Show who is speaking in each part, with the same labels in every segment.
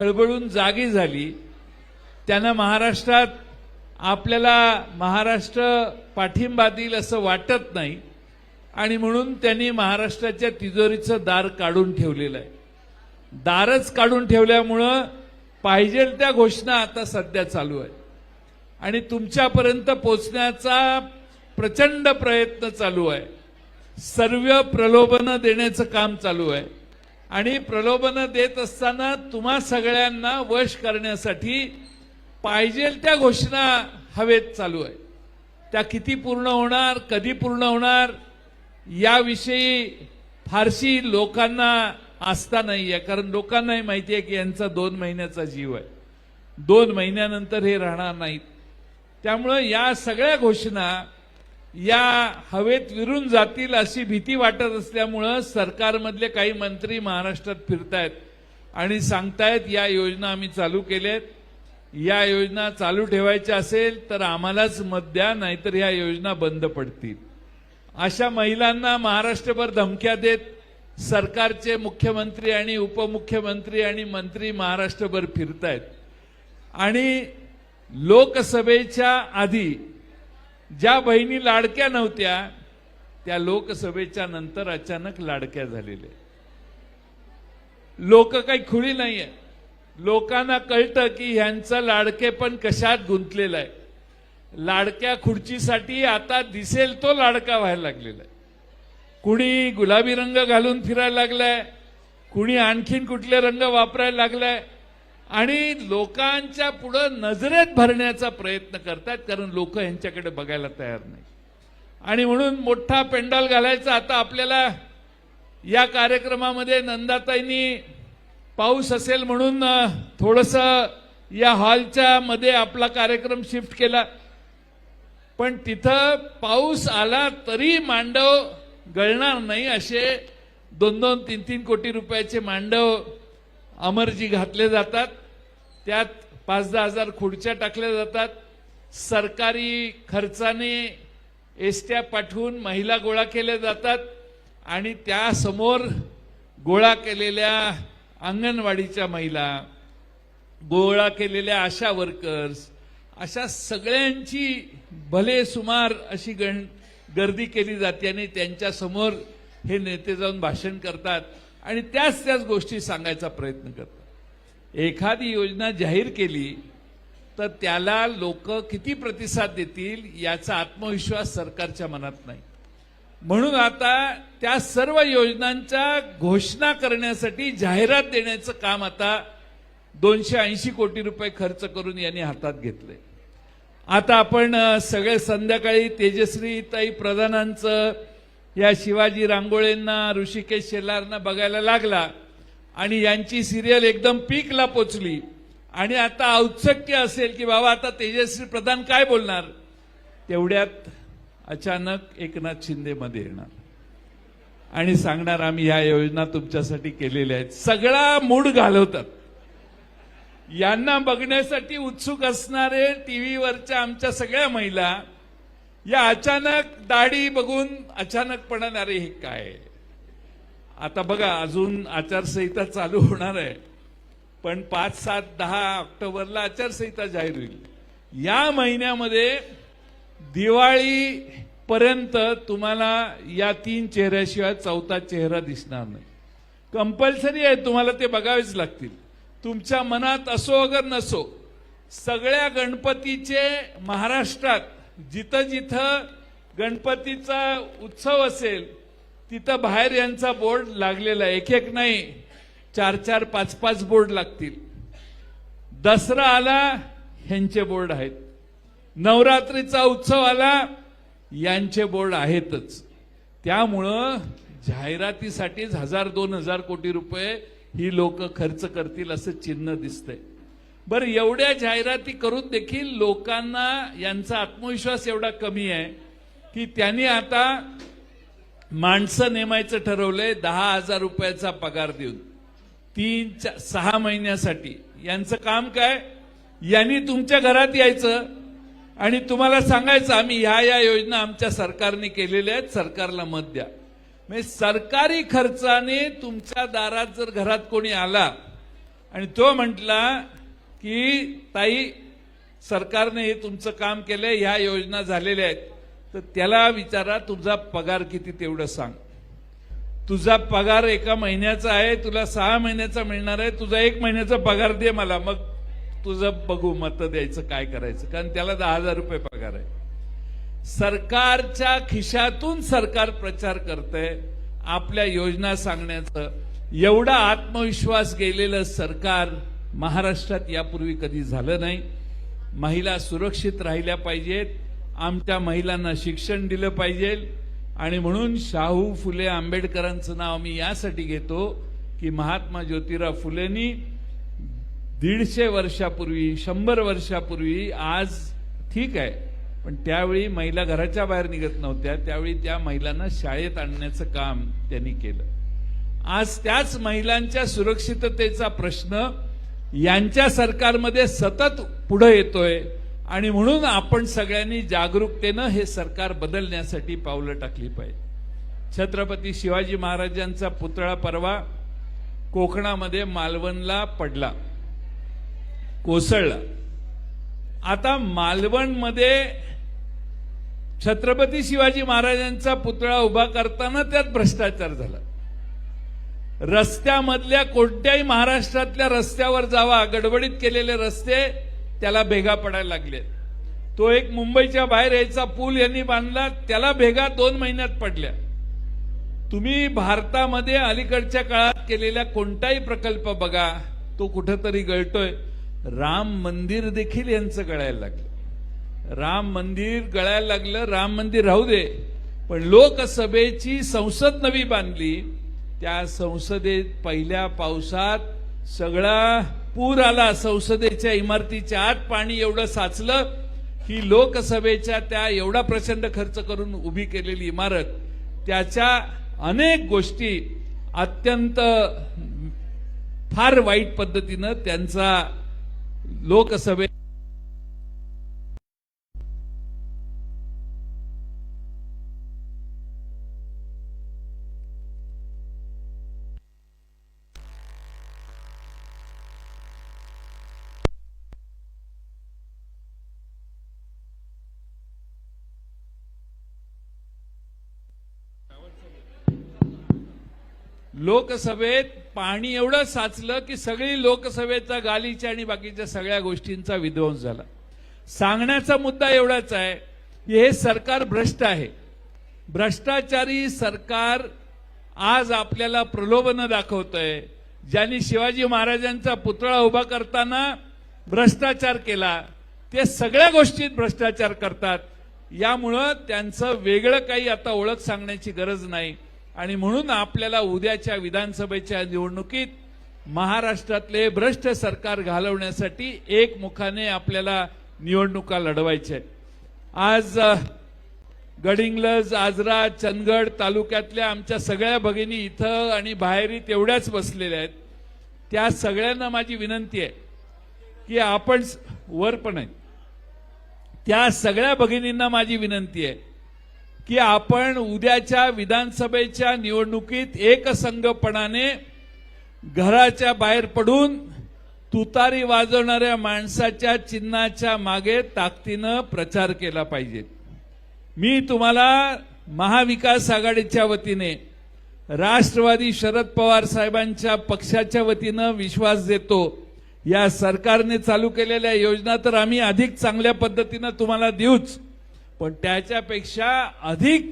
Speaker 1: खळबळून जागी झाली. त्यांना महाराष्ट्रात आपल्याला महाराष्ट्र पाठिंबा देईल असं वाटत नाही. आणि म्हणून त्यांनी महाराष्ट्राच्या तिजोरीचं दार काढून ठेवलेलं आहे. दारच काढून ठेवल्यामुळं पाहिजे त्या घोषणा आता सध्या चालू आहे. आणि तुमच्यापर्यंत पोचण्याचा प्रचंड प्रयत्न चालू आहे. सर्व प्रलोभनं देण्याचं काम चालू आहे. आणि प्रलोभनं देत असताना तुम्हा सगळ्यांना वश करण्यासाठी पाहिजे त्या घोषणा हवेत चालू आहे. त्या किती पूर्ण होणार कधी पूर्ण होणार याविषयी फारशी लोकांना आस्था नाही आहे कारण लोकांनाही माहिती आहे की यांचा दोन महिन्याचा जीव आहे. दोन महिन्यानंतर हे राहणार नाहीत. त्यामुळं या सगळ्या घोषणा या हवेत विरून जातील अशी भीती वाटत असल्यामुळं सरकारमधले काही मंत्री महाराष्ट्रात फिरतायत आणि सांगतायत या योजना आम्ही चालू केल्यात. या योजना चालू ठेवायच्या असेल तर आम्हालाच मत द्या नाहीतर या योजना बंद पडतील. अशा महिलांना महाराष्ट्रभर धमक्या देत सरकारचे मुख्यमंत्री आणि उपमुख्यमंत्री आणि मंत्री महाराष्ट्रभर फिरतायत. आणि लोकसभेच्या आधी ज्या बहिणी लाडक्या नव्हत्या त्या लोकसभेच्या नंतर अचानक लाडक्या झालेल्या लोक काही खुळी नाहीये. लोकांना कळतं की ह्यांचं लाडके पण कशात गुंतलेलं आहे. लाडक्या खुर्चीसाठी आता दिसेल तो लाडका व्हायला लागलेला आहे. कुणी गुलाबी रंग घालून फिरायला लागलाय कुणी आणखीन कुठले रंग वापरायला लागलाय आणि लोकांच्या पुढं नजरेत भरण्याचा प्रयत्न करतात कारण लोक यांच्याकडे बघायला तयार नाही. आणि म्हणून मोठा पेंडॉल घालायचा. आता आपल्याला या कार्यक्रमामध्ये नंदाताईंनी पाऊस असेल म्हणून थोडस या हॉलच्या मध्ये आपला कार्यक्रम शिफ्ट केला. पण तिथं पाऊस आला तरी मांडव गळणार नाही असे दोन दोन तीन तीन कोटी रुपयाचे मांडव अमरजी घातले जातात त्यात पाच दहा हजार खुर्च्या टाकल्या जातात. सरकारी खर्चाने एसट्या पाठवून महिला गोळा केल्या जातात आणि त्यासमोर गोळा केलेल्या अंगणवाडीच्या महिला गोळा केलेल्या आशा वर्कर्स अशा सगळ्यांची भले सुमार अशी गण गर्दी केली जाते आणि त्यांच्यासमोर हे नेते जाऊन भाषण करतात. आणि त्याच त्याच गोष्टी सांगायचा प्रयत्न करतात. एखादी योजना जाहीर केली तर त्याला लोक किती प्रतिसाद देतील याचा आत्मविश्वास सरकारच्या मनात नाही. म्हणून आता त्या सर्व योजनांच्या घोषणा करण्यासाठी जाहिरात देण्याचं काम आता दोनशे ऐंशी कोटी रुपये खर्च करून यांनी हातात घेतले आता आपण सगळे संध्याकाळी तेजश्री ताई प्रधानांचं या शिवाजी रांगोळेंना ऋषिकेश शेलारना बघायला लागला आणि यांची सिरियल एकदम पीकला पोचली. आणि आता औत्सुक्य असेल की बाबा आता तेजस्वी प्रधान काय बोलणार? तेवढ्यात अचानक एकनाथ शिंदे मध्ये येणार. आणि सांगणार आम्ही ह्या योजना तुमच्यासाठी केलेल्या आहेत. सगळा मूड घालवतात. यांना बघण्यासाठी उत्सुक असणारे टीव्हीवरच्या आमच्या सगळ्या महिला या अचानक दाढी बघून अचानकपणाने अरे हे काय? आता बघा अजून आचारसंहिता चालू होणार आहे. पण पाच सात दहा ऑक्टोबरला आचारसंहिता जाहीर होईल. या महिन्यामध्ये दिवाळी पर्यंत तुम्हाला या तीन चेहऱ्याशिवाय चौथा चेहरा दिसणार नाही. कंपल्सरी आहे तुम्हाला ते बघावेच लागतील. तुमच्या मनात असो अगर नसो सगळ्या गणपतीचे महाराष्ट्रात जिथं जिथं गणपतीचा उत्सव असेल तिथं बाहेर यांचा बोर्ड लागलेला एक एक नाही चार चार पाच पाच बोर्ड लागतील. दसरा आला ह्यांचे बोर्ड आहेत. नवरात्रीचा उत्सव आला यांचे बोर्ड आहेतच. त्यामुळं जाहिरातीसाठीच हजार दोन हजार कोटी रुपये ही लोक खर्च करतील असं चिन्ह दिसतंय. बरं एवढ्या जाहिराती करून देखील लोकांना यांचा आत्मविश्वास एवढा कमी आहे की त्यांनी आता माणसं नेमायचं ठरवलंय दहा हजार रुपयाचा पगार देऊन. तीन चा- सहा महिन्यासाठी. यांचं काम काय? यांनी तुमच्या घरात यायचं आणि तुम्हाला सांगायचं आम्ही ह्या या योजना आमच्या सरकारने केलेल्या आहेत सरकारला मत द्या. म्हणजे सरकारी खर्चाने तुमच्या दारात जर घरात कोणी आला आणि तो म्हटला की ताई सरकारने हे तुमचं काम केलंय ह्या योजना झालेल्या आहेत. तर त्याला विचारा तुझा पगार किती तेवढं सांग. तुझा पगार एका महिन्याचा आहे तुला सहा महिन्याचा मिळणार आहे तुझा एक महिन्याचा पगार दे मला मग तुझं बघू मत द्यायचं काय करायचं. कारण त्याला दहा हजार रुपये पगार आहे. सरकारच्या खिशातून सरकार प्रचार करतंय आपल्या योजना सांगण्याचं. एवढा आत्मविश्वास गेलेलं सरकार महाराष्ट्रात यापूर्वी कधी झालं नाही. महिला सुरक्षित राहिल्या पाहिजेत. आमच्या महिलांना शिक्षण दिलं पाहिजे. आणि म्हणून शाहू फुले आंबेडकरांचं नाव मी यासाठी घेतो की महात्मा ज्योतिराव फुलेंनी दीडशे वर्षापूर्वी शंभर वर्षापूर्वी आज ठीक आहे. पण त्यावेळी महिला घराच्या बाहेर निघत नव्हत्या. त्यावेळी त्या महिलांना शाळेत आणण्याचं काम त्यांनी केलं. आज त्याच महिलांच्या सुरक्षिततेचा प्रश्न यांच्या सरकारमध्ये सतत पुढे येतोय आणि म्हणून आपण सगळ्यांनी जागरूकतेनं हे सरकार बदलण्यासाठी पावलं टाकली पाहिजे. छत्रपती शिवाजी महाराजांचा पुतळा परवा कोकणामध्ये मालवणला पडला कोसळला. आता मालवणमध्ये छत्रपती शिवाजी महाराजांचा पुतळा उभा करताना त्यात भ्रष्टाचार झाला. रस्त्यामधल्या कोणत्याही महाराष्ट्रातल्या रस्त्यावर जावा गडबडीत केलेले रस्ते त्याला भेगा पडायला लागले तो एक मुंबईच्या बाहेर यायचा पूल यांनी बांधला त्याला भेगा दोन महिन्यात पडल्या. तुम्ही भारतामध्ये अलीकडच्या काळात केलेला कोणताही प्रकल्प बघा तो कुठंतरी गळतोय. राम मंदिर देखील यांचं गळायला लागलं. राम मंदिर गळायला लागलं राम मंदिर राहू दे. पण लोकसभेची संसद नवी बांधली त्या संसदेत पहिल्या पावसात सगळा पूर आला. संसदेच्या इमारतीच्या आत पाणी एवढं साचलं की लोकसभेच्या त्या एवढा प्रचंड खर्च करून उभी केलेली इमारत त्याच्या अनेक गोष्टी अत्यंत फार वाईट पद्धतीनं त्यांचा लोकसभेत लोकसभेत पाणी एवढं साचलं की सगळी लोकसभेचा गालीच्या आणि बाकीच्या सगळ्या गोष्टींचा विध्वंस झाला. सांगण्याचा मुद्दा एवढाच आहे की हे सरकार भ्रष्ट आहे. भ्रष्टाचारी सरकार आज आपल्याला प्रलोभनं दाखवतंय. ज्यांनी शिवाजी महाराजांचा पुतळा उभा करताना भ्रष्टाचार केला ते सगळ्या गोष्टीत भ्रष्टाचार करतात. यामुळं त्यांचं वेगळं काही आता ओळख सांगण्याची गरज नाही. आणि म्हणून आपल्याला उद्याच्या विधानसभेच्या निवडणुकीत महाराष्ट्रातले भ्रष्ट सरकार घालवण्यासाठी एकमुखाने आपल्याला निवडणुका लढवायच्या आज गडिंगलज गडिंग्लज आजरा चंदगड तालुक्यातल्या आमच्या सगळ्या भगिनी इथं आणि बाहेरी तेवढ्याच बसलेल्या आहेत. त्या सगळ्यांना माझी विनंती आहे की आपण वर पण आहे त्या सगळ्या भगिनींना माझी विनंती आहे की आपण उद्याच्या विधानसभेच्या निवडणुकीत एकसंघपणाने घराच्या बाहेर पडून तुतारी वाजवणाऱ्या माणसाच्या चिन्हाच्या मागे ताकदीनं प्रचार केला पाहिजे. मी तुम्हाला महाविकास आघाडीच्या वतीने राष्ट्रवादी शरद पवार साहेबांच्या पक्षाच्या वतीनं विश्वास देतो. या सरकारने चालू केलेल्या योजना तर आम्ही अधिक चांगल्या पद्धतीनं तुम्हाला देऊच. पण त्याच्यापेक्षा अधिक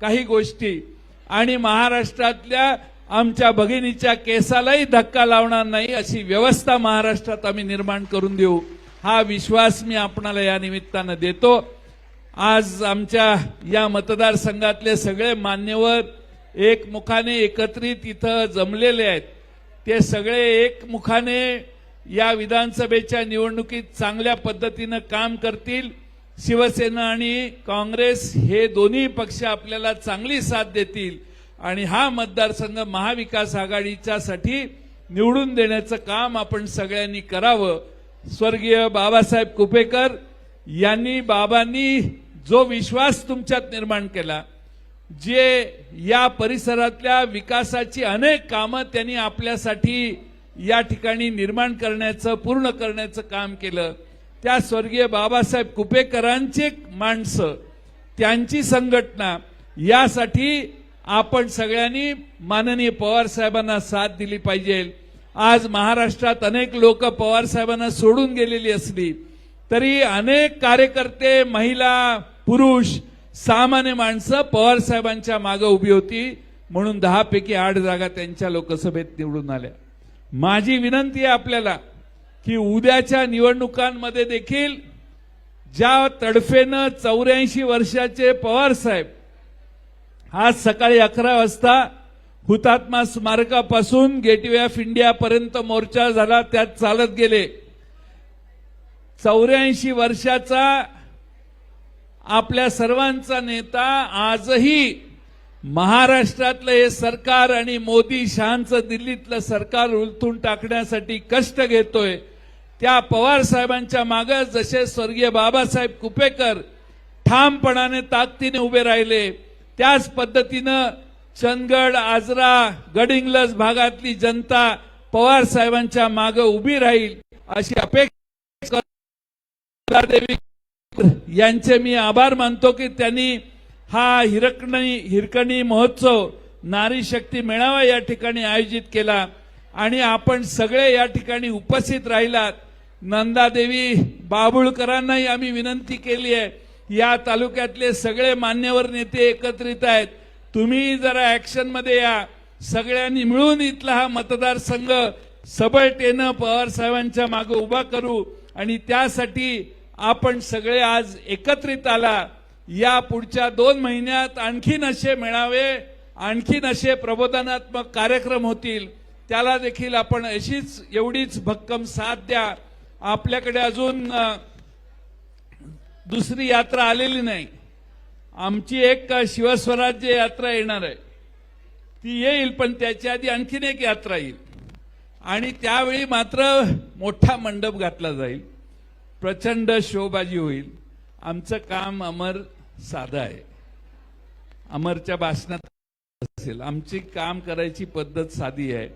Speaker 1: काही गोष्टी. आणि महाराष्ट्रातल्या आमच्या भगिनीच्या केसालाही धक्का लावणार नाही अशी व्यवस्था महाराष्ट्रात आम्ही निर्माण करून देऊ. हा विश्वास मी आपणाला या निमित्तानं देतो. आज आमच्या या मतदारसंघातले सगळे मान्यवर एकमुखाने एकत्रित इथं जमलेले आहेत. ते सगळे एकमुखाने या विधानसभेच्या निवडणुकीत चांगल्या पद्धतीनं काम करतील. शिवसेना आणि काँग्रेस हे दोन्ही पक्ष आपल्याला चांगली साथ देतील आणि हा मतदारसंघ महाविकास आघाडीच्या साठी निवडून देण्याचं काम आपण सगळ्यांनी करावं. स्वर्गीय बाबासाहेब कुपेकर यांनी बाबांनी जो विश्वास तुमच्यात निर्माण केला जे या परिसरातल्या विकासाची अनेक कामं त्यांनी आपल्यासाठी या ठिकाणी निर्माण करण्याचं पूर्ण करण्याचं काम केलं. त्या स्वर्गीय बाबासाहेब कुपेकरांचे माणसं त्यांची संघटना यासाठी आपण सगळ्यांनी माननीय पवार साहेबांना साथ दिली पाहिजे. आज महाराष्ट्रात अनेक लोक पवारसाहेबांना सोडून गेलेली असली तरी अनेक कार्यकर्ते महिला पुरुष सामान्य माणसं पवारसाहेबांच्या मागं मागे उभी होती म्हणून दहापैकी आठ जागा त्यांच्या लोकसभेत निवडून आल्या. माझी विनंती आहे आपल्याला की उद्याच्या निवडणुकांमध्ये देखील ज्या तडफेनं चौऱ्याऐंशी वर्षाचे पवार साहेब आज सकाळी अकरा वाजता हुतात्मा स्मारकापासून गेटवे ऑफ इंडियापर्यंत मोर्चा झाला त्यात चालत गेले. चौऱ्याऐंशी वर्षाचा आपल्या सर्वांचा नेता आजही महाराष्ट्रातलं हे सरकार आणि मोदी शहांचं दिल्लीतलं सरकार उलथून टाकण्यासाठी कष्ट घेतोय. त्या पवार साहेबांच्या मागे जसे स्वर्गीय बाबासाहेब कुपेकर ठामपणाने ताकदीने उभे राहिले त्याच पद्धतीनं चंदगड आजरा गडिंग्लज भागातली जनता पवार साहेबांच्या मागे उभी राहील अशी अपेक्षा यांचे मी आभार मानतो की त्यांनी हा हिरकणी हिरकणी महोत्सव नारी शक्ती मेळावा या ठिकाणी आयोजित केला आणि आपण सगळे या ठिकाणी उपस्थित राहिलात. नंदादेवी बाबुळकरांनाही आम्ही विनंती केली आहे. या तालुक्यातले सगळे मान्यवर नेते एकत्रित आहेत. तुम्ही जरा ऍक्शनमध्ये या. सगळ्यांनी मिळून इथला हा मतदारसंघ सबळतेनं पवार साहेबांच्या मागे उभा करू आणि त्यासाठी आपण सगळे आज एकत्रित आला. या पुढच्या दोन महिन्यात आणखीन असे मेळावे आणखीन असे प्रबोधनात्मक कार्यक्रम होतील. त्याला देखील आपण अशीच एवढीच भक्कम साथ द्या. आपल्याकडे अजून दुसरी यात्रा आलेली नाही. आमची एक शिवस्वराज्य यात्रा येणार आहे. ती येईल पण त्याच्या आधी आणखीन एक यात्रा येईल. आणि त्यावेळी मात्र मोठा मंडप घातला जाईल. प्रचंड शोबाजी होईल. आमचं काम अमर साधं आहे. अमरच्या भाषणात असेल. आमची काम करायची पद्धत साधी आहे.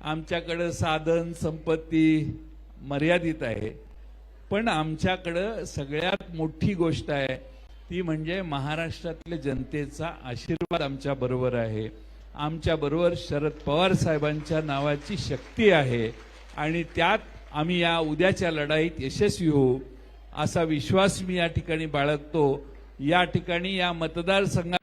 Speaker 1: आमच्याकडं साधन संपत्ती मर्यादित आहे. पण आमच्याकडं सगळ्यात मोठी गोष्ट आहे ती म्हणजे महाराष्ट्रातल्या जनतेचा आशीर्वाद आमच्या बरोबर आहे. आमच्या बरोबर शरद पवार साहेबांच्या नावाची शक्ती आहे. आणि त्यात आम्ही या उद्याच्या लढाईत यशस्वी होऊ असा विश्वास मी या ठिकाणी बाळगतो. या ठिकाणी या मतदारसंघात